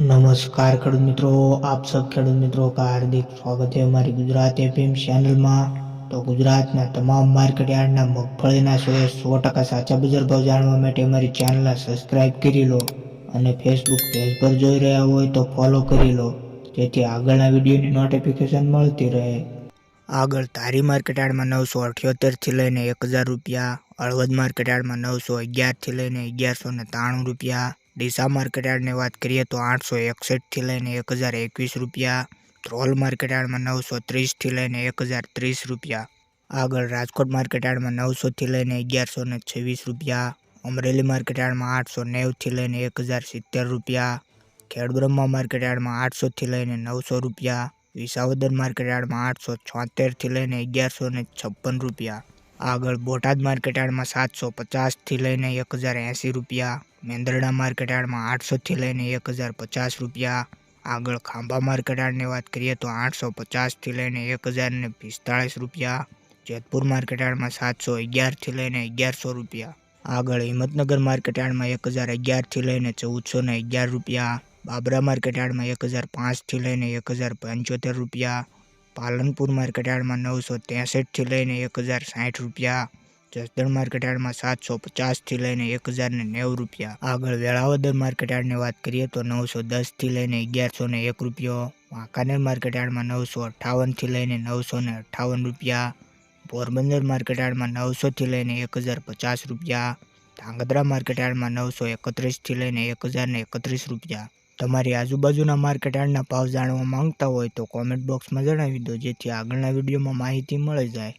નમસ્કાર ખેડૂત મિત્રો, આપ સૌ ખેડૂત મિત્રો કા હાર્દિક સ્વાગત છે અમારી ગુજરાત એફએમ ચેનલમાં. તો ગુજરાતના તમામ માર્કેટ યાર્ડના મગફળીના સો સો ટકા સાચા બજાર ભાવ જાણવા માટે અમારી ચેનલને સબસ્ક્રાઇબ કરી લો અને ફેસબુક પેજ પર જોઈ રહ્યા હોય તો ફોલો કરી લો, જેથી આગળના વિડીયોની નોટિફિકેશન મળતી રહે. આગળ તારી માર્કેટ યાર્ડમાં નવસો અઠ્યોતેરથી લઈને એક હજાર રૂપિયા, હળવદ માર્કેટ યાર્ડમાં નવસો અગિયારથી લઈને અગિયારસો ને ત્રાણું રૂપિયા ડીસા માર્કેટ યાર્ડની વાત કરીએ તો આઠસો એકસઠથી લઈને એક હજાર એકવીસ રૂપિયા. ધ્રોલ માર્કેટ યાર્ડમાં નવસો ત્રીસથી લઈને એક હજાર ત્રીસ રૂપિયા. આગળ રાજકોટ માર્કેટ યાર્ડમાં નવસોથી લઈને અગિયારસો ને છવ્વીસ રૂપિયા. અમરેલી માર્કેટ યાર્ડમાં આઠસો નેવથી લઈને એક હજાર સિત્તેર રૂપિયા. ખેડબ્રહ્મા માર્કેટ યાર્ડમાં આઠસોથી લઈને નવસો રૂપિયા. વિસાવદર માર્કેટ યાર્ડમાં આઠસો છોતેરથી લઈને અગિયારસો ને છપ્પન રૂપિયા. આગળ બોટાદ માર્કેટયાર્ડમાં સાતસો પચાસથી લઈને એક હજાર એંસી રૂપિયા, મેંદરડા માર્કેટયાર્ડમાં આઠસોથી લઈને એક હજાર પચાસ રૂપિયા. આગળ ખાંભા માર્કેટ યાર્ડની વાત કરીએ તો આઠસો પચાસથી લઈને એક હજાર ને પિસ્તાળીસ રૂપિયા. જેતપુર માર્કેટ યાર્ડમાં સાતસો અગિયારથી લઈને અગિયારસો રૂપિયા. આગળ હિંમતનગર માર્કેટ યાર્ડમાં એક હજાર અગિયારથી લઈને ચૌદસો ને અગિયાર રૂપિયા. બાબરા માર્કેટયાર્ડમાં એક હજાર પાંચથી લઈને એક હજાર પંચોતેર રૂપિયા. પાલનપુર માર્કેટયાર્ડમાં નવસો ત્રેસઠથી લઈને એક હજાર સાઠ રૂપિયા, જસદણ માર્કેટયાર્ડમાં સાતસો પચાસથી લઈને એક હજાર ને નેવું રૂપિયા. આગળ વેળાવદર માર્કેટયાર્ડની વાત કરીએ તો નવસો દસથી લઈને અગિયારસો ને એક રૂપિયો, વાંકાનેર માર્કેટયાર્ડમાં નવસો અઠ્ઠાવનથી લઈને નવસો ને અઠ્ઠાવન રૂપિયા, પોરબંદર માર્કેટયાર્ડમાં નવસોથી લઈને એક હજાર પચાસ રૂપિયા, ધાંગધ્રા માર્કેટયાર્ડમાં નવસો એકત્રીસથી લઈને એક હજાર ને એકત્રીસ રૂપિયા. તમારી આજુબાજુના માર્કેટ યાર્ડના ભાવ જાણવા માંગતા હોય તો કોમેન્ટ બોક્સમાં જણાવી દો, જેથી આગળના વિડીયોમાં માહિતી મળી જાય.